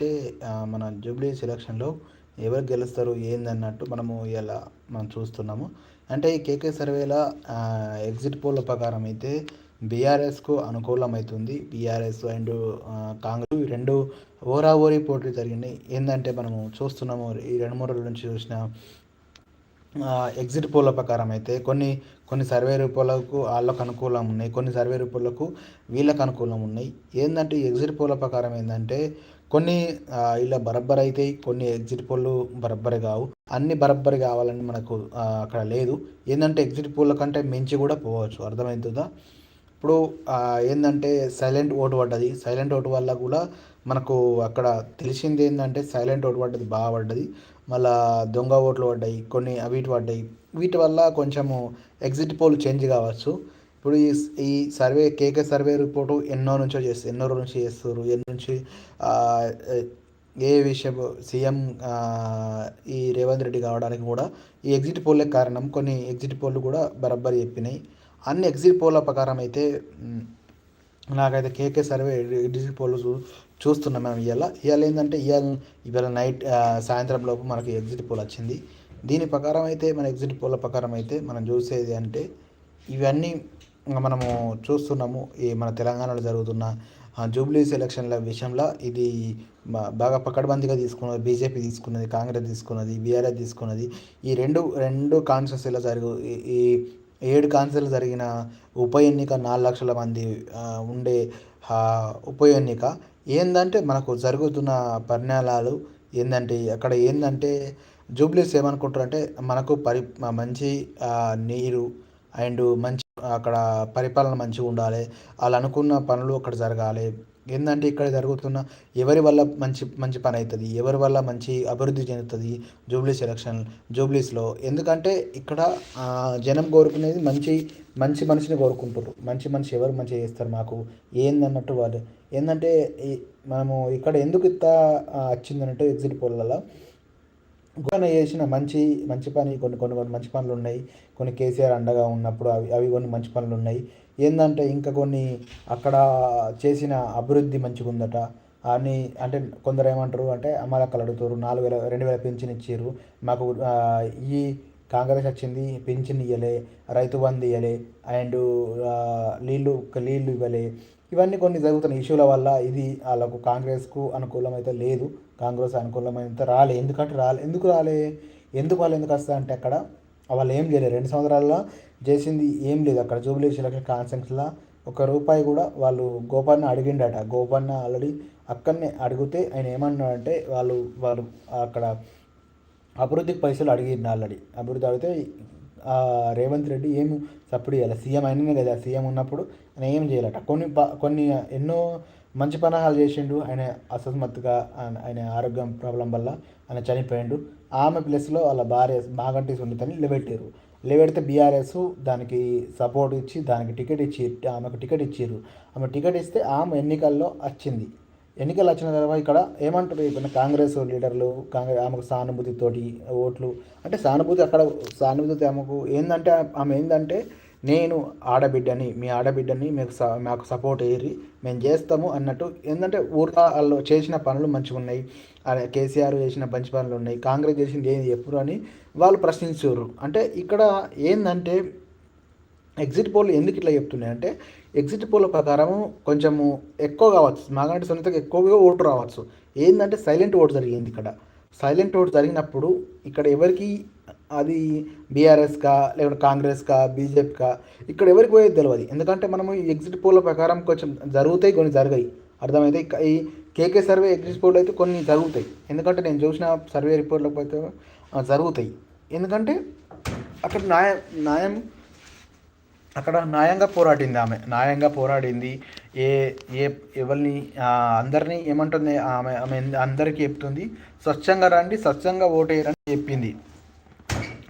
అంటే మన జూబ్లీ సెలక్షన్లో ఎవరు గెలుస్తారు ఏందన్నట్టు మనము ఇలా మనం చూస్తున్నాము. అంటే ఈ కేకే సర్వేల ఎగ్జిట్ పోల్ ప్రకారం అయితే బీఆర్ఎస్కు అనుకూలమవుతుంది బీఆర్ఎస్ అండ్ కాంగ్రెస్ రెండు ఓరా ఓరి పోటీ జరిగినాయి. ఏంటంటే మనము చూస్తున్నాము ఈ రెండు మూడు రోజుల నుంచి చూసిన ఎగ్జిట్ పోల్ల ప్రకారం అయితే కొన్ని కొన్ని సర్వే రూపాలకు వాళ్ళకు అనుకూలం ఉన్నాయి కొన్ని సర్వే రూపాలకు వీళ్ళకు అనుకూలం ఉన్నాయి. ఏంటంటే ఎగ్జిట్ పోల్ల ప్రకారం ఏంటంటే కొన్ని ఇలా బరబ్బర్ అవుతాయి కొన్ని ఎగ్జిట్ పోల్లు బరబ్బర్ కావు. అన్ని బరబ్బర్ కావాలని మనకు అక్కడ లేదు. ఏంటంటే ఎగ్జిట్ పోల్ల కంటే మించి కూడా పోవచ్చు. అర్థమవుతుందా ఇప్పుడు ఏంటంటే సైలెంట్ ఓటు పడ్డది. సైలెంట్ ఓటు వల్ల కూడా మనకు అక్కడ తెలిసింది ఏంటంటే సైలెంట్ ఓటు పడ్డది బాగా పడ్డది. మళ్ళా దొంగ ఓట్లు పడ్డాయి కొన్ని అవిటి పడ్డాయి. వీటి వల్ల కొంచెము ఎగ్జిట్ పోల్ చేంజ్ కావచ్చు. ఇప్పుడు ఈ ఈ సర్వే కేకే సర్వే రిపోర్టు ఎన్నో నుంచో చేస్తారు ఎన్నో నుంచి చేస్తారు ఎన్నో నుంచి ఏ విషయం సీఎం ఈ రేవంత్ రెడ్డి కావడానికి కూడా ఈ ఎగ్జిట్ పోల్లే కారణం కొన్ని ఎగ్జిట్ పోల్లు కూడా బరబ్బరి చెప్పినాయి. అన్ని ఎగ్జిట్ పోల్ల ప్రకారం అయితే నాకైతే కేకే సర్వే ఎగ్జిట్ పోల్ చూ చూస్తున్నాం మేము ఇవాళ ఇవాళ ఏంటంటే ఇవాళ ఇవాళ నైట్ సాయంత్రం లోపు మనకి ఎగ్జిట్ పోల్ వచ్చింది. దీని ప్రకారం అయితే మన ఎగ్జిట్ పోల్ ప్రకారం అయితే మనం చూసేది అంటే ఇవన్నీ మనము చూస్తున్నాము ఈ మన తెలంగాణలో జరుగుతున్న జూబ్లీస్ ఎలక్షన్ల విషయంలో ఇది బాగా పకడ్బందీగా తీసుకున్నది బీజేపీ తీసుకున్నది కాంగ్రెస్ తీసుకున్నది బీఆర్ఎస్ తీసుకున్నది. ఈ రెండు రెండు కాన్స్టిట్యూన్సీలో జరుగు ఈ ఏడు కాన్స్టిట్యూన్సీలో జరిగిన ఉప ఎన్నిక నాలుగు లక్షల మంది ఉండే ఉప ఎన్నిక ఏంటంటే మనకు జరుగుతున్న పరిణామాలు ఏంటంటే అక్కడ ఏంటంటే జూబ్లీస్ ఏమనుకుంటారంటే మనకు పరి మంచి నీరు అండ్ మంచి అక్కడ పరిపాలన మంచిగా ఉండాలి. వాళ్ళు అనుకున్న పనులు అక్కడ జరగాలి. ఏంటంటే ఇక్కడ జరుగుతున్న ఎవరి వల్ల మంచి మంచి పని అవుతుంది? ఎవరి వల్ల మంచి అభివృద్ధి చెందుతుంది? జూబ్లీస్ ఎలక్షన్ జూబ్లీస్లో. ఎందుకంటే ఇక్కడ జనం కోరుకునేది మంచి మంచి మనిషిని కోరుకుంటారు మంచి మనిషి ఎవరు మంచిగా చేస్తారు మాకు? ఏందన్నట్టు వాళ్ళు. ఏంటంటే మనము ఇక్కడ ఎందుకు ఇంత వచ్చిందన్నట్టు ఎగ్జిట్ పోల్లలో గోన చేసిన మంచి మంచి పని కొన్ని కొన్ని కొన్ని మంచి పనులు ఉన్నాయి. కొన్ని కేసీఆర్ అండగా ఉన్నప్పుడు అవి అవి కొన్ని మంచి పనులు ఉన్నాయి. ఏంటంటే ఇంకా కొన్ని అక్కడ చేసిన అభివృద్ధి మంచిగా ఉందట అని అంటే కొందరు ఏమంటారు అంటే అమ్మలక్కలు అడుగుతారు నాలుగు వేల రెండు వేల పింఛన్ ఇచ్చారు మాకు ఈ కాంగ్రెస్ వచ్చింది పింఛన్ ఇవ్వలే రైతు బంధు ఇవ్వలే అండ్ నీళ్ళు నీళ్ళు ఇవ్వలే. ఇవన్నీ కొన్ని జరుగుతున్న ఇష్యూల వల్ల ఇది వాళ్ళకు కాంగ్రెస్కు అనుకూలమైతే లేదు. కాంగ్రెస్ అనుకూలమైనంత రాలే. ఎందుకంటే రాలే. ఎందుకు రాలే? ఎందుకు వాళ్ళు ఎందుకు వస్తా అంటే అక్కడ వాళ్ళు ఏం చేయలేదు రెండు సంవత్సరాల్లో చేసింది ఏం లేదు. అక్కడ జూబ్లీ ఎలక్షన్ కాన్సెన్స్లో ఒక రూపాయి కూడా వాళ్ళు గోపన్న అడిగిండట. గోపన్న ఆల్రెడీ అక్కడనే అడిగితే ఆయన ఏమన్నాడంటే వాళ్ళు వాళ్ళు అక్కడ అభివృద్ధికి పైసలు అడిగిండు ఆల్రెడీ. అభివృద్ధి అడిగితే రేవంత్ రెడ్డి ఏం సపోర్ట్ చేయాలి? సీఎం అయిననే కదా. సీఎం ఉన్నప్పుడు ఆయన ఏం చేయాలట. కొన్ని కొన్ని ఎన్నో మంచి పనహాలు చేసిండు. ఆయన అసస్మత్తుగా ఆయన ఆరోగ్యం ప్రాబ్లం వల్ల ఆయన చనిపోయిండు. ఆమె ప్లేస్లో వాళ్ళ భార్య మాగంటి సున్నితని నిలబెట్టారు నిలబెడితే బీఆర్ఎస్ దానికి సపోర్ట్ ఇచ్చి దానికి టికెట్ ఇచ్చి ఆమెకు టికెట్ ఇచ్చారు ఆమె టికెట్ ఇస్తే ఆమె ఎన్నికల్లో వచ్చింది. ఎన్నికలు వచ్చిన తర్వాత ఇక్కడ ఏమంటారు? ఇప్పుడు కాంగ్రెస్ లీడర్లు కాంగ్రెస్ ఆమెకు సానుభూతితోటి ఓట్లు. అంటే సానుభూతి అక్కడ సానుభూతి ఆమెకు ఏంటంటే ఆమె ఏంటంటే నేను ఆడబిడ్డని మీ ఆడబిడ్డని మీకు స మాకు సపోర్ట్ అయ్యి మేము చేస్తాము అన్నట్టు ఏంటంటే ఊర్లో వాళ్ళు చేసిన పనులు మంచిగా ఉన్నాయి. కేసీఆర్ చేసిన మంచి పనులు ఉన్నాయి. కాంగ్రెస్ చేసింది ఏంది ఎప్పుడు అని వాళ్ళు ప్రశ్నించారు అంటే ఇక్కడ ఏంటంటే ఎగ్జిట్ పోల్ ఎందుకు ఇట్లా చెప్తున్నాయి అంటే ఎగ్జిట్ పోల్ ప్రకారం కొంచెము ఎక్కువ కావచ్చు. మాగంటి సునీతకు ఎక్కువగా ఓటు రావచ్చు. ఏంటంటే సైలెంట్ ఓటు జరిగింది ఇక్కడ. సైలెంట్ ఓటు జరిగినప్పుడు ఇక్కడ ఎవరికి అది బీఆర్ఎస్కా లేకుంటే కాంగ్రెస్కా బీజేపీకా ఇక్కడ ఎవరికి పోయేది తెలియదు ఎందుకంటే మనము ఈ ఎగ్జిట్ పోల్ ప్రకారం కొంచెం జరుగుతాయి కొన్ని జరగాయి. అర్థమైతే ఈ కేకే సర్వే ఎగ్జిట్ పోల్ అయితే కొన్ని జరుగుతాయి. ఎందుకంటే నేను చూసిన సర్వే రిపోర్ట్లకు అయితే జరుగుతాయి. ఎందుకంటే అక్కడ న్యాయం న్యాయం అక్కడ న్యాయంగా పోరాడింది ఆమె. న్యాయంగా పోరాడింది. ఏ ఏ ఎవరిని అందరినీ ఏమంటుంది ఆమె ఆమె అందరికీ చెప్తుంది. స్వచ్ఛంగా రండి స్వచ్ఛంగా ఓటేయరని చెప్పింది.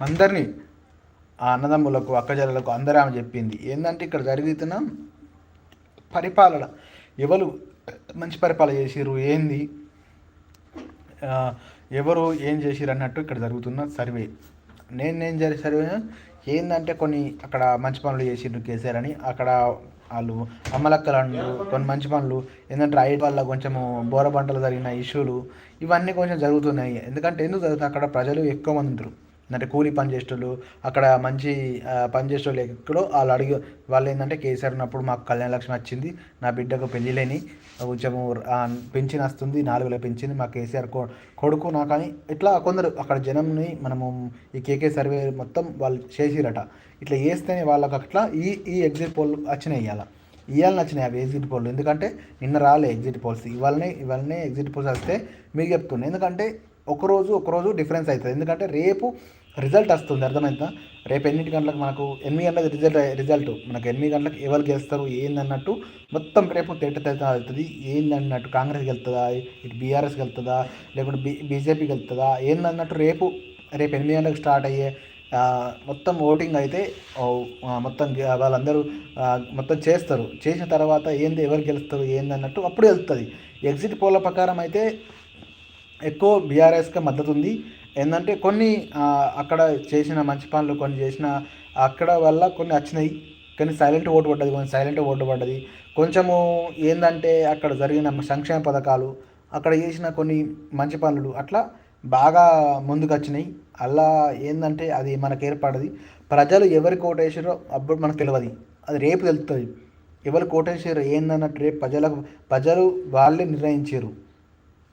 అందరినీ ఆ అన్నదమ్ములకు అక్కజల్లకు అందరూ ఆమె చెప్పింది. ఏంటంటే ఇక్కడ జరుగుతున్న పరిపాలన. ఎవరు మంచి పరిపాలన చేసిర్రు ఏంది? ఎవరు ఏం చేసిరు అన్నట్టు ఇక్కడ జరుగుతున్న సర్వే. నేను నేను జరిగే సర్వే? ఏంటంటే కొన్ని అక్కడ మంచి పనులు చేసిండ్రు కేసీఆర్ అని. అక్కడ వాళ్ళు అమ్మలక్కలు అంటారు కొన్ని మంచి పనులు. ఏంటంటే రైడ్ వల్ల కొంచెము బోర పంటలు జరిగిన ఇష్యూలు ఇవన్నీ కొంచెం జరుగుతున్నాయి. ఎందుకంటే ఎందుకు జరుగుతుంది అక్కడ ప్రజలు ఎక్కువ మంది ఉంటారు అంటే కూలీ పని చేసేటోళ్ళు అక్కడ మంచి ఆ, పని చేసేటోళ్ళు ఎక్కడో వాళ్ళు అడిగి వాళ్ళు ఏంటంటే కేసీఆర్ ఉన్నప్పుడు మాకు కళ్యాణ లక్ష్మి వచ్చింది నా బిడ్డకు పెళ్ళి లేని కొంచెము పెంచిన వస్తుంది నాలుగులో పెంచింది మా కేసీఆర్ కో కొడుకు నాకు అని ఇట్లా కొందరు అక్కడ జనంని మనము ఈ కేకే సర్వే మొత్తం వాళ్ళు చేసిరట. ఇట్లా చేస్తేనే వాళ్ళకి అట్లా ఈ ఈ ఎగ్జిట్ పోల్ వచ్చినాయి ఇవాళ ఇవాళ నచ్చినాయి అవి ఎగ్జిట్ పోల్ ఎందుకంటే నిన్న రాలే ఎగ్జిట్ పోల్స్. ఇవాళనే ఇవాళనే ఎగ్జిట్ పోల్స్ వస్తే మీకు చెప్తున్నాను ఎందుకంటే ఒకరోజు ఒకరోజు డిఫరెన్స్ అవుతుంది. ఎందుకంటే రేపు రిజల్ట్ వస్తుంది అర్థమైందా? రేపు ఎన్నింటి గంటలకు మనకు ఎనిమిది గంటలకు రిజల్ట్ రిజల్ట్. మనకు ఎనిమిది గంటలకు ఎవరు గెలుస్తారు ఏందన్నట్టు మొత్తం రేపు తేట తేట అవుతుంది. ఏందన్నట్టు కాంగ్రెస్ వెళ్తుందా ఇటు బీఆర్ఎస్ వెళ్తుందా లేకుంటే బీ బీజేపీకి వెళ్తుందా ఏందన్నట్టు రేపు రేపు ఎనిమిది గంటలకు స్టార్ట్ అయ్యే మొత్తం ఓటింగ్ అయితే మొత్తం వాళ్ళందరూ మొత్తం చేస్తారు. చేసిన తర్వాత ఏంది ఎవరు గెలుస్తారు ఏందన్నట్టు అప్పుడు వెళ్తుంది. ఎగ్జిట్ పోల ప్రకారం అయితే ఎక్కువ బీఆర్ఎస్కి మద్దతు ఉంది. ఏంటంటే కొన్ని అక్కడ చేసిన మంచి పనులు కొన్ని చేసిన అక్కడ వల్ల కొన్ని వచ్చినాయి. కానీ సైలెంట్ ఓటు పడ్డది కొన్ని సైలెంట్ ఓటు పడ్డది. కొంచెము ఏంటంటే అక్కడ జరిగిన సంక్షేమ పథకాలు అక్కడ చేసిన కొన్ని మంచి పనులు అట్లా బాగా ముందుకు వచ్చినాయి అలా ఏంటంటే అది మనకు ఏర్పడది ప్రజలు ఎవరికి ఓటేసారో అప్పుడు మనకు తెలియదు అది రేపు తెలుస్తుంది ఎవరు కోటేశ్వరు ఏందన్నట్టు రేపు ప్రజలకు ప్రజలు వాళ్ళే నిర్ణయించారు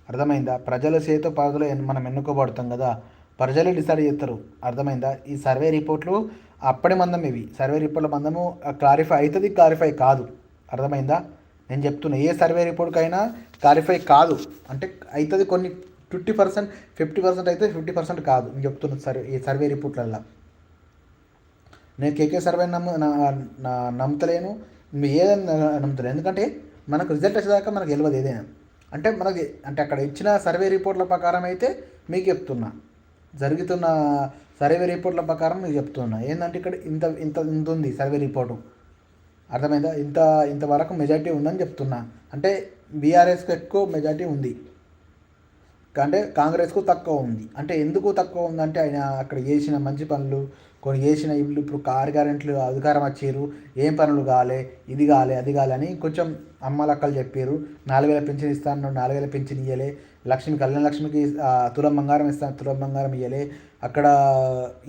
అర్థమైందా? ప్రజల చేత ప్రజలు మనం ఎన్నుకోబడతాం కదా? ప్రజలే డిసైడ్ చేస్తారు అర్థమైందా? ఈ సర్వే రిపోర్ట్లు అప్పటి మందం ఇవి. సర్వే రిపోర్ట్ల మందము క్లారిఫై అవుతుంది క్లారిఫై కాదు. అర్థమైందా? నేను చెప్తున్నా ఏ సర్వే రిపోర్ట్కైనా క్లారిఫై కాదు. అంటే అవుతుంది కొన్ని ఫిఫ్టీ పర్సెంట్ ఫిఫ్టీ పర్సెంట్ అయితే ఫిఫ్టీ పర్సెంట్ కాదు. నేను చెప్తున్నా సర్వే ఈ సర్వే రిపోర్ట్లల్లో. నేను కేకే సర్వే నమ్ము నా- నమ్ముతలేను. మీ ఏదైనా నమ్ముతలేను. ఎందుకంటే మనకు రిజల్ట్ వచ్చేదాకా మనకు తెలియదు ఏదైనా. అంటే మనకి అంటే అక్కడ ఇచ్చిన సర్వే రిపోర్ట్ల ప్రకారం అయితే మీకు చెప్తున్నా. జరుగుతున్న సర్వే రిపోర్ట్ల ప్రకారం మీకు చెప్తున్నా. ఏంటంటే ఇక్కడ ఇంత ఇంత ఇంత ఉంది సర్వే రిపోర్టు. అర్థమైందా? ఇంత ఇంతవరకు మెజార్టీ ఉందని చెప్తున్నా. అంటే బీఆర్ఎస్కు ఎక్కువ మెజార్టీ ఉంది. అంటే కాంగ్రెస్కు తక్కువ ఉంది. అంటే ఎందుకు తక్కువ ఉందంటే ఆయన అక్కడ చేసిన మంచి పనులు కొన్ని చేసిన ఇల్లు ఇప్పుడు కారు గ్యారెంట్లు అధికారం వచ్చారు ఏం పనులు కాలే ఇది కాలే అది కాలే అని కొంచెం అమ్మలక్కలు చెప్పారు. నాలుగు వేల పెన్షన్ ఇస్తాను నాలుగు వేల పెన్షన్ ఇవ్వలే లక్ష్మి కళ్యాణ లక్ష్మికి తులం బంగారం ఇస్తాను తులం బంగారం ఇవ్వలే అక్కడ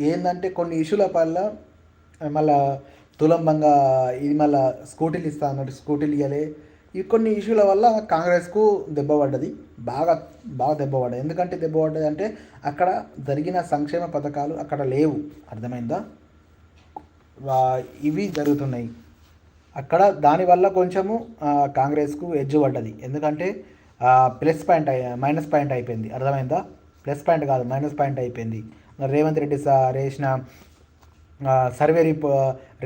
ఏంటంటే కొన్ని ఇష్యూల వల్ల మళ్ళా తులం బంగా ఇది మళ్ళీ స్కూటీలు ఇస్తా అన్నట్టు స్కూటీలు ఇవ్వలే ఈ కొన్ని ఇష్యూల వల్ల కాంగ్రెస్కు దెబ్బ పడ్డది. బాగా బాగా దెబ్బ పడ్డది. ఎందుకంటే దెబ్బ పడ్డది అంటే అక్కడ జరిగిన సంక్షేమ పథకాలు అక్కడ లేవు. అర్థమైందా? ఇవి జరుగుతున్నాయి. అక్కడ దానివల్ల కొంచెము కాంగ్రెస్కు ఎడ్జ్ పడ్డది. ఎందుకంటే ప్లస్ పాయింట్ మైనస్ పాయింట్ అయిపోయింది. అర్థమైందా? ప్లస్ పాయింట్ కాదు మైనస్ పాయింట్ అయిపోయింది. రేవంత్ రెడ్డి సార్ వేసిన సర్వే రిపో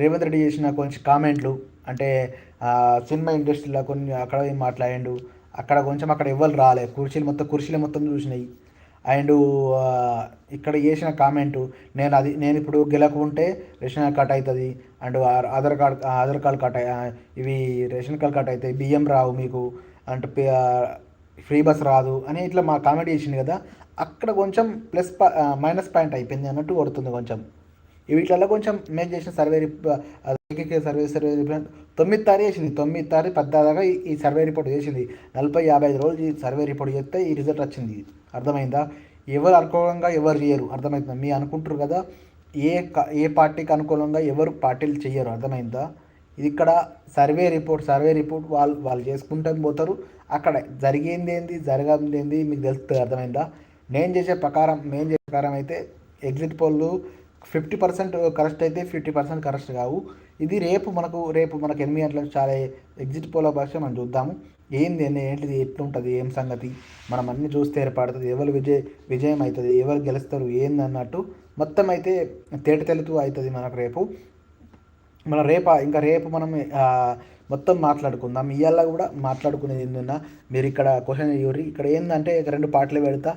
రేవంత్ రెడ్డి చేసిన కొంచెం కామెంట్లు అంటే సినిమా ఇండస్ట్రీలో కొన్ని అక్కడ ఏం మాట్లాడిండు అక్కడ కొంచెం అక్కడ ఎవ్వరు రాలే. కుర్చీలు మొత్తం కుర్చీలు మొత్తం చూసినాయి. అండ్ ఇక్కడ చేసిన కామెంటు నేను అది నేను ఇప్పుడు గెలకుంటే రేషన్ కార్డ్ కట్ అవుతుంది and Aadhaar card Aadhaar card cut ఇవి రేషన్ కార్డ్ కట్ అవుతాయి బియ్యం రావు మీకు అంటే ఫ్రీ బస్ రాదు అని ఇట్లా మా కామెంట్ చేసింది కదా. అక్కడ కొంచెం ప్లస్ మైనస్ పాయింట్ అయిపోయింది అన్నట్టు కొడుతుంది కొంచెం. వీటిలలో కొంచెం మేము చేసిన సర్వే రిప్ ఏకైక సర్వే సర్వే రిపోర్ట్ తొమ్మిది తారీఖు చేసింది. తొమ్మిది తారీఖు పద్దాదాగా ఈ- సర్వే రిపోర్ట్ చేసింది. నలభై యాభై ఐదు రోజులు ఈ సర్వే రిపోర్ట్ చేస్తే ఈ రిజల్ట్ వచ్చింది. అర్థమైందా? ఎవరు అనుకూలంగా ఎవరు చేయరు. అర్థమవుతుందా మీ అనుకుంటారు కదా? ఏ ఏ పార్టీకి అనుకూలంగా ఎవరు పార్టీలు చేయరు. అర్థమైందా? ఇది ఇక్కడ సర్వే రిపోర్ట్ సర్వే రిపోర్ట్ వాళ్ళు వాళ్ళు చేసుకుంటూ పోతారు. అక్కడ జరిగింది ఏంది? జరగంది ఏంది? మీకు తెలుస్తుంది. అర్థమైందా? నేను చేసే ప్రకారం నేను చేసే ప్రకారం అయితే ఎగ్జిట్ పోల్లు ఫిఫ్టీ పర్సెంట్ కరెక్ట్ అయితే ఫిఫ్టీ పర్సెంట్ కరెక్ట్ కావు. ఇది రేపు మనకు రేపు మనకు ఎనిమిది గంటలకు చాలా ఎగ్జిట్ పోల భాష మనం చూద్దాము. ఏంది ఏంటిది ఎట్లుంటుంది ఏం సంగతి? మనం అన్ని చూస్తే ఏర్పడుతుంది. ఎవరు విజయ విజయం అవుతుంది ఎవరు గెలుస్తారు ఏంది అన్నట్టు మొత్తం అయితే తేట తెలుతూ అవుతుంది మనకు రేపు. మన రేప ఇంకా రేపు మనం మొత్తం మాట్లాడుకుందాం. ఇవాళ కూడా మాట్లాడుకునేది ఏందన్నా మీరు ఇక్కడ క్వశ్చన్ ఇవ్వరు ఇక్కడ ఏంటంటే ఇక రెండు పాటలు పెడతా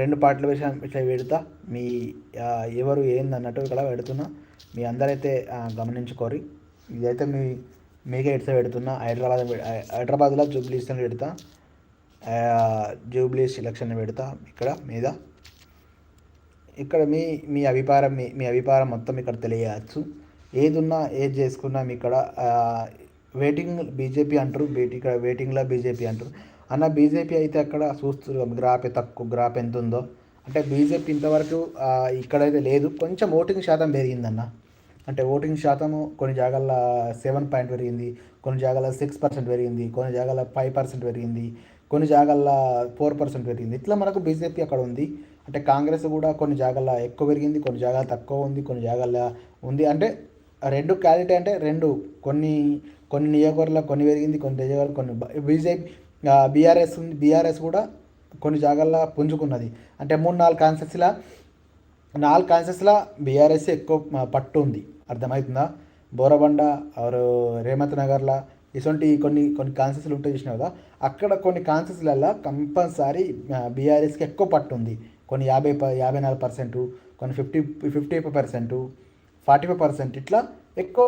రెండు పాటలు ఇట్లా పెడతా. మీ ఎవరు ఏందన్నట్టు ఇక్కడ పెడుతున్నా. మీ అందరైతే గమనించుకోరి. ఇదైతే మీ మీకే ఎడితే పెడుతున్నా. హైదరాబాద్ హైదరాబాద్లో జూబ్లీస్ పెడతా. జూబ్లీస్ ఎలక్షన్ పెడతా ఇక్కడ మీద. ఇక్కడ మీ మీ అభిప్రాయం మీ మీ అభిప్రాయం మొత్తం ఇక్కడ తెలియచ్చు. ఏదున్నా ఏది చేసుకున్నా మీ ఇక్కడ వెయిటింగ్ బీజేపీ అంటారు. ఇక్కడ వెయిటింగ్లో బీజేపీ అంటారు. అన్న బీజేపీ అయితే అక్కడ చూస్తారు గ్రాఫ్ తక్కువ గ్రాఫ్ ఎంత ఉందో అంటే బీజేపీ ఇంతవరకు ఇక్కడైతే లేదు. కొంచెం ఓటింగ్ శాతం పెరిగిందన్న. అంటే ఓటింగ్ శాతము కొన్ని జాగాల్లో సెవెన్ పాయింట్ పెరిగింది కొన్ని జాగాల్లో సిక్స్ పర్సెంట్ పెరిగింది కొన్ని జాగాల ఫైవ్ పర్సెంట్ పెరిగింది కొన్ని జాగాల్లో ఫోర్ పర్సెంట్ పెరిగింది. ఇట్లా మనకు బీజేపీ అక్కడ ఉంది. అంటే కాంగ్రెస్ కూడా కొన్ని జాగాల్లో ఎక్కువ పెరిగింది కొన్ని జాగాల తక్కువ ఉంది కొన్ని జాగాల్లో ఉంది. అంటే రెండు క్వాలిటీ అంటే రెండు. కొన్ని కొన్ని నియోజకవర్గాల కొన్ని పెరిగింది కొన్ని నియోజకవర్గాలు కొన్ని బీజేపీ బీఆర్ఎస్ ఉంది. బీఆర్ఎస్ కూడా కొన్ని జాగాల్లో పుంజుకున్నది. అంటే మూడు నాలుగు కాన్సెస్లా నాలుగు కాన్సెస్లా బీఆర్ఎస్ ఎక్కువ పట్టు ఉంది. అర్థమవుతుందా బోరబండ ఆరు రేమత్ నగర్లా ఇటువంటి కొన్ని కొన్ని కాన్సెస్లు ఉంటాయి చూసినా కదా? అక్కడ కొన్ని కాన్సెస్లలో కంపల్సరీ బీఆర్ఎస్కి ఎక్కువ పట్టు ఉంది. కొన్ని యాభై ప యాభై నాలుగు పర్సెంట్ కొన్ని fifty fifty five percent forty five percent ఇట్లా ఎక్కువ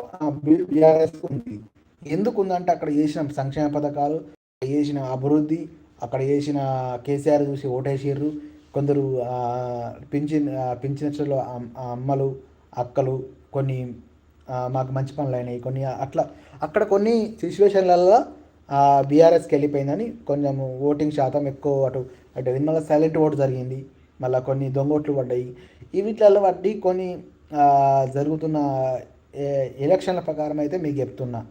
బీఆర్ఎస్ ఉంది. ఎందుకు ఉందంటే అక్కడ చేసిన సంక్షేమ పథకాలు చేసిన అభివృద్ధి అక్కడ చేసిన కేసీఆర్ చూసి ఓటేసిర్రు. కొందరు పింఛన్ పింఛన్స్లో అమ్మలు అక్కలు కొన్ని మాకు మంచి పనులు అయినాయి. కొన్ని అట్లా అక్కడ కొన్ని సిచ్యువేషన్లలో బీఆర్ఎస్కి వెళ్ళిపోయిందని కొంచెం ఓటింగ్ శాతం ఎక్కువ అటు అటు మళ్ళీ సైలెంట్ ఓటు జరిగింది. మళ్ళీ కొన్ని దొంగ ఓట్లు పడ్డాయి. ఈ వీటిలలో పడ్డి కొన్ని జరుగుతున్న ఏ- ఎలక్షన్ల ప్రకారం అయితే మీకు చెప్తున్నా.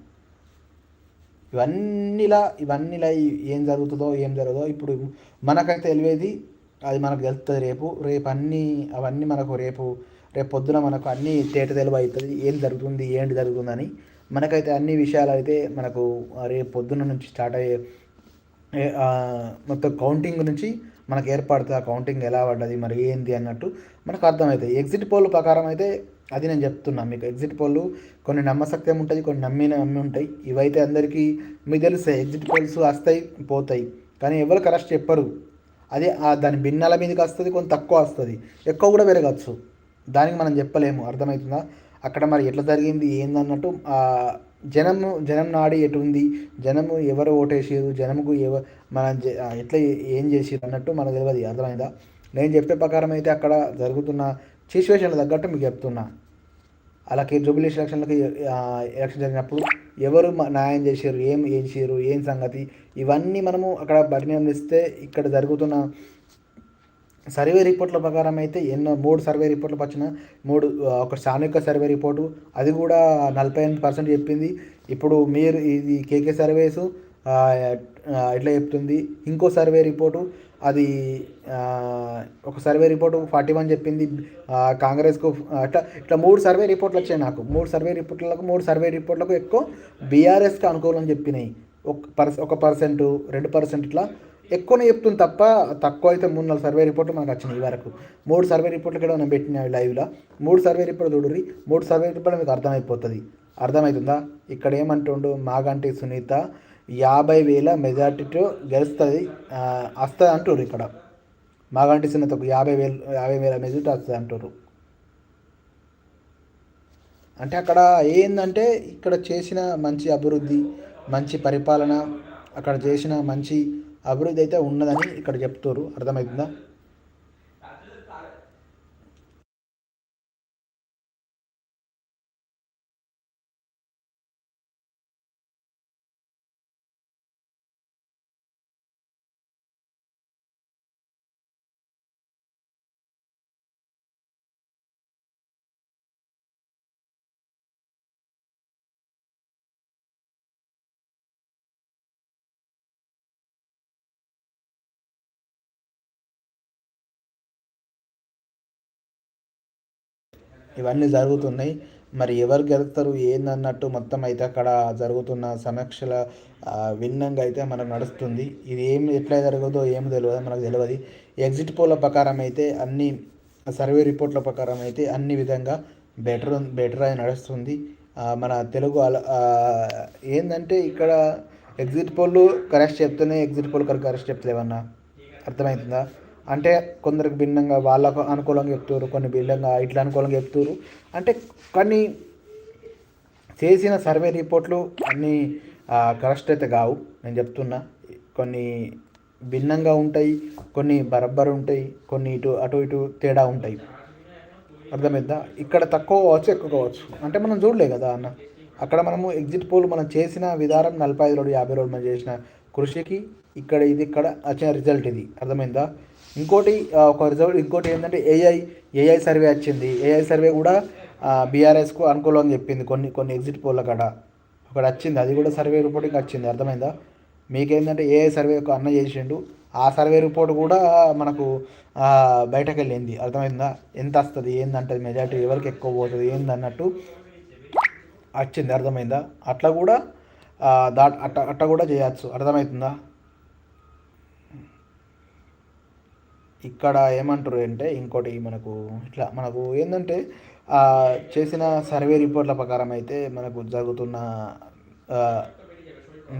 ఇవన్నీలా ఇవన్నీలా ఏం జరుగుతుందో ఏం జరగదో ఇప్పుడు మనకైతే తెలివేది అది మనకు తెలుస్తుంది రేపు. రేపు అన్నీ అవన్నీ మనకు రేపు రేపు పొద్దున మనకు అన్నీ తేట తెలివి అవుతుంది. ఏం జరుగుతుంది ఏంటి జరుగుతుందని మనకైతే అన్ని విషయాలు అయితే మనకు రేపు పొద్దున నుంచి స్టార్ట్ అయ్యే మొత్తం కౌంటింగ్ నుంచి మనకు ఏర్పడుతుంది. ఆ కౌంటింగ్ ఎలా పడ్డది మరి ఏంది అన్నట్టు మనకు అర్థమవుతుంది ఎగ్జిట్ పోల్ ప్రకారం అయితే అది నేను చెప్తున్నా మీకు ఎగ్జిట్ పోల్ కొన్ని నమ్మసక్యం ఉంటుంది కొన్ని నమ్మిన నమ్మి ఉంటాయి. ఇవైతే అందరికీ మీకు తెలుస్తాయి ఎగ్జిట్ పోల్స్ వస్తాయి పోతాయి. కానీ ఎవరు కరెక్ట్ చెప్పరు. అదే ఆ దాని భిన్నాల మీదకి వస్తుంది కొంత తక్కువ వస్తుంది. ఎక్కువ కూడా పెరగచ్చు. దానికి మనం చెప్పలేము. అర్థమవుతుందా? అక్కడ మరి ఎట్లా జరిగింది ఏందన్నట్టు జనము జనం నాడి ఎటు ఉంది జనము ఎవరు ఓటేసారు జనముకు ఎవ మన ఎట్లా ఏం చేసారు అన్నట్టు మనకు తెలియదు అర్థమైందా? నేను చెప్పే ప్రకారం అయితే అక్కడ జరుగుతున్న సిచ్యువేషన్ తగ్గట్టు మీకు చెప్తున్నా. అలాగే జూబిలీ ఎలక్షన్లకి ఎలక్షన్ జరిగినప్పుడు ఎవరు న్యాయం చేశారు ఏం ఏం ఏం సంగతి ఇవన్నీ మనము అక్కడ పరిణామిస్తే ఇక్కడ జరుగుతున్న సర్వే రిపోర్ట్ల ప్రకారం అయితే ఎన్నో మూడు సర్వే రిపోర్ట్లు వచ్చిన మూడు ఒక స్థానిక సర్వే రిపోర్టు అది కూడా నలభై ఎనిమిది పర్సెంట్ చెప్పింది. ఇప్పుడు మీరు ఇది కేకే సర్వేసు ఇట్లా చెప్తుంది. ఇంకో సర్వే రిపోర్టు అది ఒక సర్వే రిపోర్టు ఫార్టీ వన్ చెప్పింది కాంగ్రెస్కు అట్లా ఇట్లా మూడు సర్వే రిపోర్ట్లు వచ్చాయి నాకు. మూడు సర్వే రిపోర్ట్లకు మూడు సర్వే రిపోర్ట్లకు ఎక్కువ బీఆర్ఎస్కి అనుకూలం చెప్పినాయి. ఒక పర్స ఒక పర్సెంట్ రెండు పర్సెంట్ ఇట్లా ఎక్కువనే చెప్తుంది తప్ప తక్కువ అయితే మూడు నాలుగు సర్వే రిపోర్ట్లు మనకు వచ్చినాయి ఈ వరకు. మూడు సర్వే రిపోర్ట్లు కూడా మనం పెట్టినవి లైవ్లో. మూడు సర్వే రిపోర్ట్ చూడరి మూడు సర్వే రిపోర్ట్ మీకు అర్థమైపోతుంది. అర్థమవుతుందా ఇక్కడ ఏమంటుండు? మాగంటి సునీత యాభై వేల మెజార్టీతో గెలుస్తుంది. వస్తుంది అంటారు ఇక్కడ. మాగంటి సునీతకు యాభై వేలు యాభై వేల మెజార్టీ వస్తుంది అంటారు అంటే అక్కడ ఏందంటే ఇక్కడ చేసిన మంచి అభివృద్ధి మంచి పరిపాలన అక్కడ చేసిన మంచి అభివృద్ధి అయితే ఉన్నదని ఇక్కడ చెప్తారు అర్థమవుతుందా ఇవన్నీ జరుగుతున్నాయి. మరి ఎవరు గెలుస్తారు ఏందన్నట్టు మొత్తం అయితే అక్కడ జరుగుతున్న సమీక్షల భిన్నంగా అయితే మనకు నడుస్తుంది. ఇది ఏం ఎట్లా జరగదో ఏం తెలియదు మనకు తెలియదు ఎగ్జిట్ పోల్ ప్రకారం అయితే అన్ని సర్వే రిపోర్ట్ల ప్రకారం అయితే అన్ని విధంగా బెటర్ బెటర్ అని నడుస్తుంది. మన తెలుగు అల- ఏందంటే ఇక్కడ ఎగ్జిట్ పోల్ కరెక్ట్ చెప్తేనే ఎగ్జిట్ పోల్ కరెక్ట్ చెప్తలేవన్నా? అర్థమవుతుందా? అంటే కొందరికి భిన్నంగా వాళ్ళకు అనుకూలంగా చెప్తారు కొన్ని భిన్నంగా ఇట్లా అనుకూలంగా చెప్తారు. అంటే కొన్ని చేసిన సర్వే రిపోర్ట్లు అన్నీ కరెక్ట్ అయితే కావు. నేను చెప్తున్నా కొన్ని భిన్నంగా ఉంటాయి కొన్ని బరబ్బర్ ఉంటాయి కొన్ని ఇటు అటు ఇటు తేడా ఉంటాయి. అర్థమైందా? ఇక్కడ తక్కువ కావచ్చు ఎక్కువ కావచ్చు. అంటే మనం చూడలే కదా అన్న. అక్కడ మనము ఎగ్జిట్ పోల్ మనం చేసిన విధానం నలభై ఐదు రోజులు యాభై రోజులు మనం చేసిన కృషికి ఇక్కడ ఇది ఇక్కడ వచ్చిన రిజల్ట్ ఇది. అర్థమైందా? ఇంకోటి ఒక రిజల్ట్ ఇంకోటి ఏంటంటే ఏఐ ఏఐ సర్వే వచ్చింది. ఏఐ సర్వే కూడా బీఆర్ఎస్కు అనుకూలంగా చెప్పింది కొన్ని కొన్ని ఎగ్జిట్ పోల్ల కాడ. ఒకటి వచ్చింది అది కూడా సర్వే రిపోర్టింగ్ వచ్చింది. అర్థమైందా? మీకేంటంటే ఏఐ సర్వే ఒక అన్న చేసిండు. ఆ సర్వే రిపోర్ట్ కూడా మనకు బయటకు వెళ్ళింది అర్థమైందా? ఎంత వస్తుంది ఏందంటే మెజార్టీ ఎవరికి ఎక్కువ పోతుంది ఏందన్నట్టు వచ్చింది. అర్థమైందా? అట్లా కూడా దా అట్ట అట్ట కూడా చేయొచ్చు. అర్థమవుతుందా? ఇక్కడ ఏమంటారు అంటే ఇంకోటి మనకు ఇట్లా మనకు ఏంటంటే చేసిన సర్వే రిపోర్ట్ల ప్రకారం అయితే మనకు జరుగుతున్న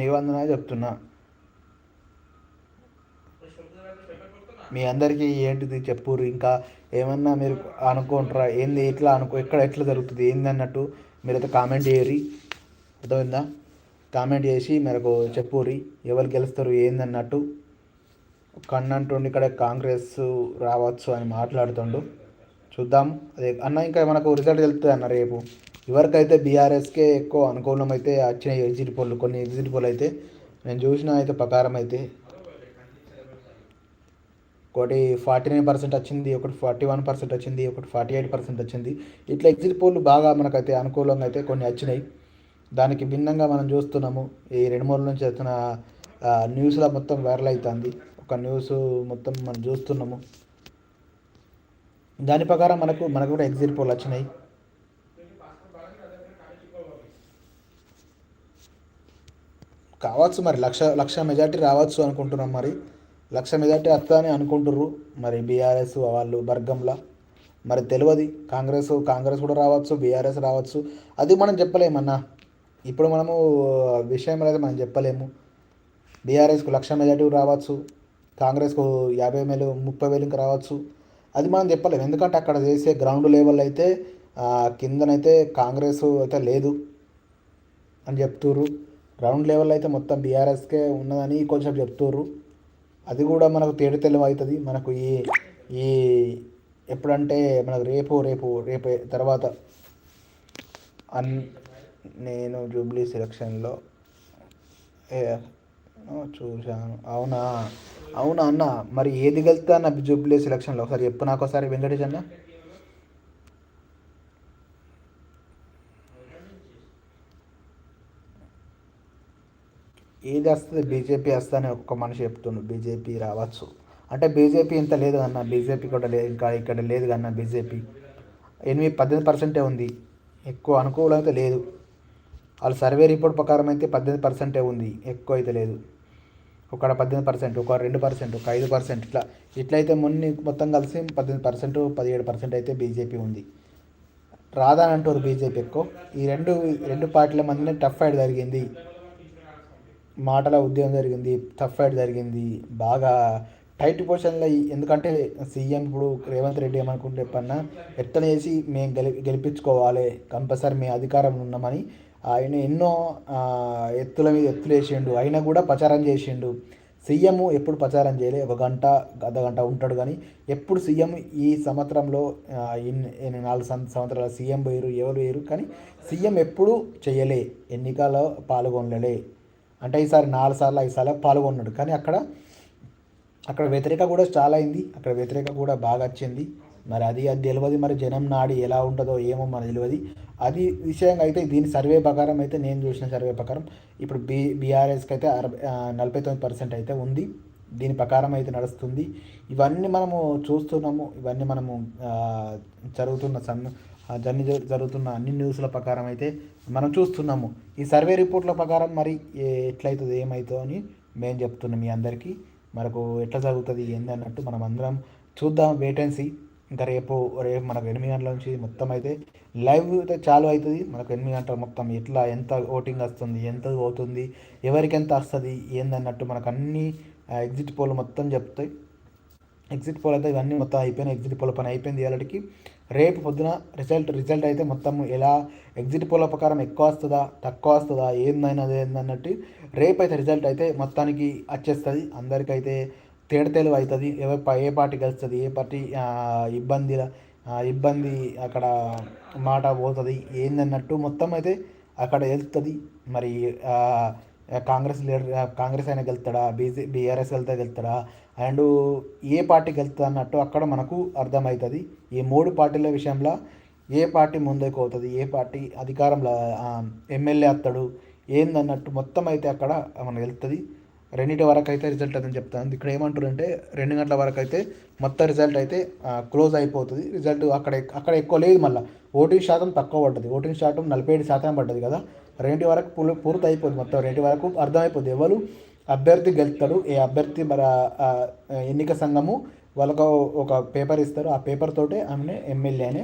నిబంధన చెప్తున్నా. మీ అందరికీ ఏంటిది చెప్పుర్రు? ఇంకా ఏమన్నా మీరు అనుకుంటారా? ఏంది ఎట్లా అనుకో ఎక్కడ ఎట్లా జరుగుతుంది? ఏంది అన్నట్టు మీరైతే కామెంట్ చేయరి అర్థమైందా? కామెంట్ చేసి మనకు చెప్పుర్రి. ఎవరు గెలుస్తారు? ఏందన్నట్టు కన్నంటుండి ఇక్కడ కాంగ్రెస్ రావచ్చు అని మాట్లాడుతుండు. చూద్దాం. అదే అన్న ఇంకా మనకు రిజల్ట్ తెలుస్తుంది అన్న రేపు. ఎవరికైతే బీఆర్ఎస్కే ఎక్కువ అనుకూలం అయితే వచ్చినాయి ఎగ్జిట్ పోల్ కొన్ని ఎగ్జిట్ పోల్ అయితే నేను చూసిన అయితే ప్రకారం అయితే ఒకటి ఫార్టీ నైన్ పర్సెంట్ వచ్చింది ఒకటి ఫార్టీ వన్ పర్సెంట్ వచ్చింది ఒకటి ఫార్టీ ఎయిట్ పర్సెంట్ వచ్చింది. ఇట్లా ఎగ్జిట్ పోల్ బాగా మనకైతే అనుకూలంగా అయితే కొన్ని వచ్చినాయి. దానికి భిన్నంగా మనం చూస్తున్నాము. ఈ రెండు మూడు నుంచి వస్తున్న న్యూస్లో మొత్తం వైరల్ అవుతుంది. ఒక న్యూస్ మొత్తం మనం చూస్తున్నాము. దాని ప్రకారం మనకు మనకు కూడా ఎగ్జిట్ పోల్ వచ్చినాయి. కావచ్చు మరి లక్ష లక్ష మెజార్టీ రావచ్చు అనుకుంటున్నాం మరి. లక్ష మెజార్టీ వస్తుందని అనుకుంటుర్రు. మరి బీఆర్ఎస్ వాళ్ళు బర్గంలా మరి తెలియదు కాంగ్రెస్ కాంగ్రెస్ కూడా రావచ్చు బీఆర్ఎస్ రావచ్చు. అది మనం చెప్పలేమన్నా ఇప్పుడు మనము విషయం అనేది మనం చెప్పలేము. బీఆర్ఎస్కు లక్ష మెజార్టీ రావచ్చు. కాంగ్రెస్కు యాభై వేలు ముప్పై వేలు ఇంకా రావచ్చు. అది మనం చెప్పలేము ఎందుకంటే అక్కడ చేసే గ్రౌండ్ లెవెల్ అయితే కిందనైతే కాంగ్రెస్ అయితే లేదు అని చెప్తుర్రు. గ్రౌండ్ లెవెల్ అయితే మొత్తం బీఆర్ఎస్కే ఉన్నదని కొంచెం చెప్తుర్రు. అది కూడా మనకు తేడు తెలివి అవుతుంది. మనకు ఈ ఈ ఎప్పుడంటే మనకు రేపు రేపు రేపు తర్వాత అన్ నేను జూబ్లీ సెలక్షన్లో ఏ- చూశాను. అవునా? అవునా అన్న? మరి ఏది గెలుస్తా అన్న జూబ్లీ సెలక్షన్లో? ఒకసారి చెప్పు నాకు ఒకసారి వెంకటేష్ అన్న. ఏది వస్తుంది? బీజేపీ వస్తుందని ఒక్క మనిషి చెప్తుండు. బీజేపీ రావచ్చు. అంటే బీజేపీ ఇంత లేదు అన్న. బీజేపీ కూడా లేదు ఇంకా ఇక్కడ లేదు అన్న బీజేపీ. ఎనిమిది పద్దెనిమిది పర్సెంటే ఉంది. ఎక్కువ అనుకూలం అయితే లేదు. వాళ్ళ సర్వే రిపోర్ట్ ప్రకారం అయితే పద్దెనిమిది పర్సెంటే ఉంది. ఎక్కువ అయితే లేదు. ఒక పద్దెనిమిది పర్సెంట్ ఒక రెండు పర్సెంట్ ఒక ఐదు పర్సెంట్ ఇట్లా. ఇట్లయితే మొన్న మొత్తం కలిసి పద్దెనిమిది పర్సెంట్ పదిహేడు పర్సెంట్ అయితే బీజేపీ ఉంది. రాదని అంటారు బీజేపీ ఎక్కువ. ఈ రెండు రెండు పార్టీల మధ్యనే టఫ్ ఫైట్ జరిగింది. మాటల ఉద్యమం జరిగింది టఫ్ ఫైట్ జరిగింది. బాగా టైట్ పొజిషన్లో ఎందుకంటే సీఎం ఇప్పుడు రేవంత్ రెడ్డి ఏమనుకుంటే చెప్పన్నా ఎట్లా చేసి మేము గెలి గెలిపించుకోవాలి. కంపల్సరీ మేము అధికారంలో ఉన్నామని ఆయన ఎన్నో ఎత్తుల మీద ఎత్తులు వేసిండు. అయినా కూడా ప్రచారం చేసిండు. సీఎం ఎప్పుడు ప్రచారం చేయలే. ఒక గంట అర్ధ గంట ఉంటాడు కానీ ఎప్పుడు సీఎం ఈ సంవత్సరంలో నాలుగు సం- సంవత్సరాల సీఎం వేరు ఎవరు వేయరు కానీ సీఎం ఎప్పుడు చేయలే. ఎన్నికల్లో పాల్గొనలే. అంటే ఈసారి నాలుగు సార్లు ఐదు సార్లు పాల్గొన్నాడు. కానీ అక్కడ అక్కడ వ్యతిరేక కూడా చాలా అయింది. అక్కడ వ్యతిరేక కూడా బాగా వచ్చింది. మరి అది అది తెలియదు మరి జనం నాడి ఎలా ఉంటుందో ఏమో మనకు తెలియదు అది విషయంగా అయితే దీని సర్వే ప్రకారం అయితే నేను చూసిన సర్వే ప్రకారం ఇప్పుడు బీ బీఆర్ఎస్కి అయితే అరవై నలభై తొమ్మిది పర్సెంట్ అయితే ఉంది. దీని ప్రకారం అయితే నడుస్తుంది. ఇవన్నీ మనము చూస్తున్నాము. ఇవన్నీ మనము జరుగుతున్న సన్ జర్నీ జరుగుతున్న అన్ని న్యూస్ల ప్రకారం అయితే మనం చూస్తున్నాము. ఈ సర్వే రిపోర్ట్ల ప్రకారం మరి ఎట్లయితుంది ఏమవుతుందో అని మేము చెప్తున్నాం మీ అందరికీ. మనకు ఎట్లా జరుగుతుంది ఏంది అన్నట్టు మనం అందరం చూద్దాం. వేటెన్సీ ఇంకా రేపు రేపు మనకు ఎనిమిది గంటల నుంచి మొత్తం అయితే లైవ్ అయితే చాలు అవుతుంది. మనకు ఎనిమిది గంటల మొత్తం ఎట్లా ఎంత ఓటింగ్ వస్తుంది ఎంత పోతుంది ఎవరికి ఎంత వస్తుంది ఏందన్నట్టు మనకు అన్ని ఎగ్జిట్ పోల్ మొత్తం చెప్తాయి. ఎగ్జిట్ పోల్ అయితే ఇవన్నీ మొత్తం అయిపోయినాయి. ఎగ్జిట్ పోల్ పని అయిపోయింది ఇవాళకి. రేపు పొద్దున రిజల్ట్ రిజల్ట్ అయితే మొత్తం ఎలా ఎగ్జిట్ పోల్ ప్రకారం ఎక్కువ వస్తుందా తక్కువ వస్తుందా ఏందైనా ఏందన్నట్టు రేపు అయితే రిజల్ట్ అయితే మొత్తానికి వచ్చేస్తుంది. అందరికైతే తేడతేలు అవుతుంది ఎవరి ప- ఏ పార్టీ గెలుస్తుంది ఏ పార్టీ ఇబ్బంది ఇబ్బంది అక్కడ మాట పోతుంది ఏందన్నట్టు మొత్తం అయితే అక్కడ వెళ్తుంది మరి కాంగ్రెస్ లీడర్ కాంగ్రెస్ అయినా గెలుతాడా బీజే బీఆర్ఎస్ వెళ్తే గెలుతాడా అండ్ ఏ పార్టీ గెలుతుంది అన్నట్టు అక్కడ మనకు అర్థమవుతుంది. ఈ మూడు పార్టీల విషయంలో ఏ పార్టీ ముందుకు అవుతుంది ఏ పార్టీ అధికారంలో ఎమ్మెల్యే అత్తడు ఏందన్నట్టు మొత్తం అయితే అక్కడ మనకు వెళ్తుంది రెండింటి వరకు అయితే రిజల్ట్ అని చెప్తాను. ఇక్కడ ఏమంటారు అంటే రెండు గంటల వరకు అయితే మొత్తం రిజల్ట్ అయితే క్లోజ్ అయిపోతుంది. రిజల్ట్ అక్కడ అక్కడ ఎక్కువ లేదు మళ్ళీ. ఓటింగ్ శాతం తక్కువ పడ్డది. ఓటింగ్ శాతం నలభై ఏడు శాతం పడ్డది కదా. రెండింటి వరకు పూర్ పూర్తి అయిపోతుంది మొత్తం. రెండింటి వరకు అర్థమైపోతుంది ఎవరు అభ్యర్థి గెలుస్తాడు ఏ అభ్యర్థి మరి ఎన్నిక సంఘము వాళ్ళకు ఒక పేపర్ ఇస్తారు. ఆ పేపర్ తోటే ఆమె ఎమ్మెల్యే అని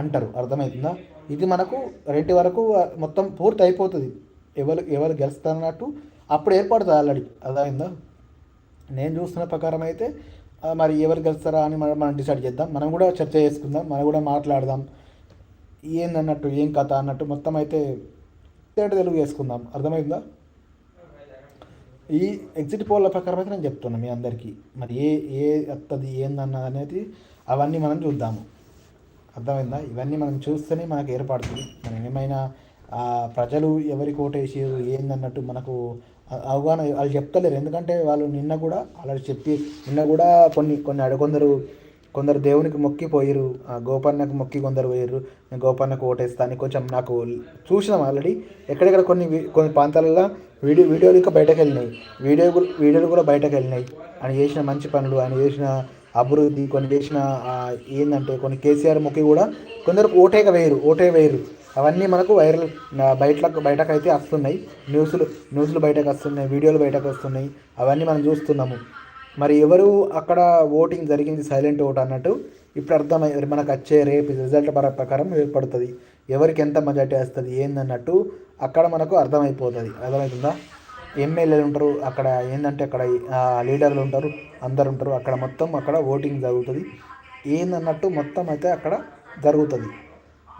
అంటారు. అర్థమవుతుందా ఇది మనకు రెంటి వరకు మొత్తం పూర్తి అయిపోతుంది ఎవరు ఎవరు గెలుస్తారన్నట్టు అప్పుడు ఏర్పడుతుంది ఆల్రెడీ అర్థమైందా? నేను చూస్తున్న ప్రకారం అయితే మరి ఎవరు గెలుస్తారా అని మనం మనం డిసైడ్ చేద్దాం. మనం కూడా చర్చ చేసుకుందాం. మనం కూడా మాట్లాడదాం. ఏందన్నట్టు ఏం కథ అన్నట్టు మొత్తం అయితే తేట తెలుగు చేసుకుందాం. అర్థమైందా? ఈ ఎగ్జిట్ పోల్ల ప్రకారం అయితే నేను చెప్తున్నాను మీ అందరికీ. మరి ఏ ఏ వస్తుంది ఏందన్నది అనేది అవన్నీ మనం చూద్దాము. అర్థమైందా? ఇవన్నీ మనం చూస్తేనే మనకు ఏర్పడుతుంది. మనం ఏమైనా ప్రజలు ఎవరికి ఓటేసారు ఏందన్నట్టు మనకు అవగాహన వాళ్ళు చెప్తలేరు. ఎందుకంటే వాళ్ళు నిన్న కూడా అలా చెప్పి నిన్న కూడా కొన్ని కొన్ని అడు కొందరు కొందరు దేవునికి మొక్కిపోయారు ఆ గోపన్నకు మొక్కి కొందరు పోయారు నేను గోపన్నకు ఓటేస్తాను కొంచెం నాకు చూసినాం ఆల్రెడీ. ఎక్కడెక్కడ కొన్ని కొన్ని ప్రాంతాలలో వీడియో వీడియోలు ఇంకా బయటకు వెళ్ళినాయి. వీడియో వీడియోలు కూడా బయటకు వెళ్ళినాయి. ఆయన చేసిన మంచి పనులు ఆయన చేసిన అభివృద్ధి కొన్ని చేసిన ఏంటంటే కొన్ని కేసీఆర్ మొక్కి కూడా కొందరు ఓటేక వేయరు ఓటే వేయరు. అవన్నీ మనకు వైరల్ బయటకు బయటకు అయితే వస్తున్నాయి. న్యూస్లు న్యూస్లు బయటకు వస్తున్నాయి వీడియోలు బయటకు వస్తున్నాయి. అవన్నీ మనం చూస్తున్నాము. మరి ఎవరు అక్కడ ఓటింగ్ జరిగింది సైలెంట్ ఓట్ అన్నట్టు ఇప్పుడు అర్థమై మనకు వచ్చే రేపు రిజల్ట్ పర ప్రకారం ఏర్పడుతుంది. ఎవరికి ఎంత మెజార్టీ వస్తుంది ఏందన్నట్టు అక్కడ మనకు అర్థమైపోతుంది. అర్థమవుతుందా ఎమ్మెల్యేలు ఉంటారు అక్కడ ఏంటంటే అక్కడ లీడర్లు ఉంటారు అందరు ఉంటారు. అక్కడ మొత్తం అక్కడ ఓటింగ్ జరుగుతుంది. ఏందన్నట్టు మొత్తం అయితే అక్కడ జరుగుతుంది.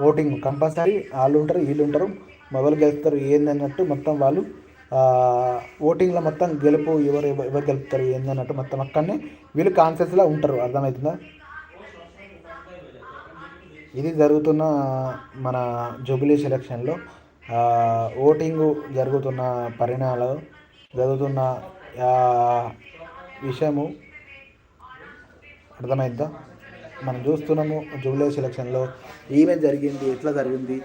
Voting compulsory. వాళ్ళు ఉంటారు వీళ్ళు ఉంటారు మొదలు గెలుస్తారు ఏందన్నట్టు మొత్తం వాళ్ళు ఓటింగ్లో మొత్తం గెలుపు ఎవరు ఎవరు గెలుపుతారు ఏందన్నట్టు మొత్తం అక్కడనే వీళ్ళు కాన్షియస్లో ఉంటారు. అర్థమవుతుందా? ఇది జరుగుతున్న మన జూబిలీ సెలక్షన్లో ఓటింగ్ ఓటింగు జరుగుతున్న పరిణామాలు జరుగుతున్న విషయము అర్థమైద్దా? మనం చూస్తున్నాము జూబ్లీ సెలక్షన్లో ఈవెంట్ జరిగింది ఎట్లా జరిగింది?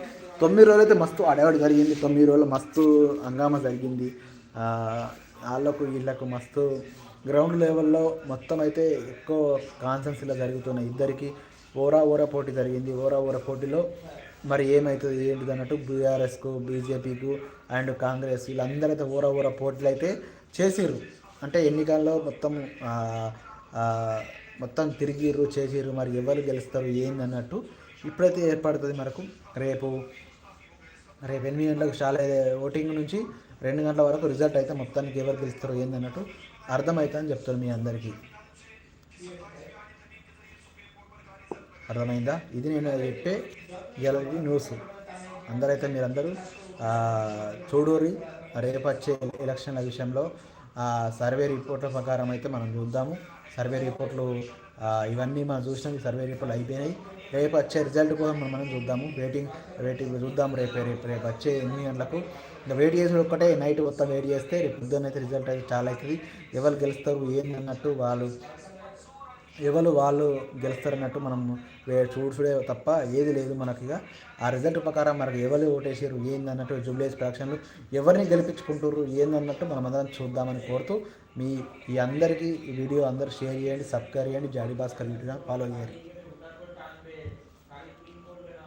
తొమ్మిది రోజులు అయితే మస్తు అడవాడు జరిగింది తొమ్మిది రోజులు మస్తు హంగామా జరిగింది. వాళ్ళకు వీళ్ళకు మస్తు గ్రౌండ్ లెవెల్లో మొత్తం అయితే ఎక్కువ కాన్సెన్స్లో జరుగుతున్నాయి. ఇద్దరికి ఓరా ఓరా పోటీ జరిగింది. ఓరా ఓరా పోటీలో మరి ఏమవుతుంది ఏంటిది అన్నట్టు బీఆర్ఎస్కు బీజేపీకు అండ్ కాంగ్రెస్ వీళ్ళందరూ అయితే ఓరా ఓరా పోటీలు అయితే చేసిర్రు. అంటే ఎన్నికల్లో మొత్తం మొత్తం తిరిగిర్రు చేసిర్రు మరి ఎవరు గెలుస్తారు ఏంది అన్నట్టు ఇప్పుడైతే ఏర్పడుతుంది మనకు. రేపు రేపు ఎనిమిది గంటలకు చాలా ఓటింగ్ నుంచి రెండు గంటల వరకు రిజల్ట్ అయితే మొత్తానికి ఎవరు గెలుస్తారో ఏందన్నట్టు అర్థమవుతుందని చెప్తాను మీ అందరికీ. అర్థమైందా? ఇది నేను చెప్పే ఇవాళ న్యూస్ అందరైతే మీరందరూ చూడూరి. రేపు వచ్చే ఎలక్షన్ల విషయంలో ఆ, సర్వే రిపోర్ట్ల ప్రకారం అయితే మనం చూద్దాము. సర్వే రిపోర్ట్లు ఇవన్నీ మనం చూసినాం సర్వే రిపోర్ట్లు అయిపోయినాయి. రేపు వచ్చే రిజల్ట్ కోసం మనం మనం చూద్దాము. వెయిటింగ్ వెయిటింగ్ చూద్దాం రేపు రేపు రేపు వచ్చే ఎనిమిది గంటలకు. ఇంకా వెయిట్ చేసి ఒక్కటే నైట్ మొత్తం వెయిట్ చేస్తే రేపు పొద్దున్న అయితే రిజల్ట్ అయితే చాలా అవుతుంది. ఎవరు గెలుస్తారు ఏంది అన్నట్టు వాళ్ళు ఎవరు వాళ్ళు గెలుస్తారన్నట్టు మనం వే- చూసుడే తప్ప ఏది లేదు మనకి ఆ రిజల్ట్ ప్రకారం మనకి ఎవరు ఓటేసారు ఏంది అన్నట్టు జూబ్లేస్ ప్రొడక్షన్లు ఎవరిని గెలిపించుకుంటారు ఏంది అన్నట్టు మనం అందరం చూద్దామని కోరుతూ మీ ఈ అందరికీ ఈ వీడియో అందరూ షేర్ చేయండి సబ్స్క్రైబ్ చేయండి. జాడీ భాస్కర్ యూట్యూబ్ ఫాలో చేయండి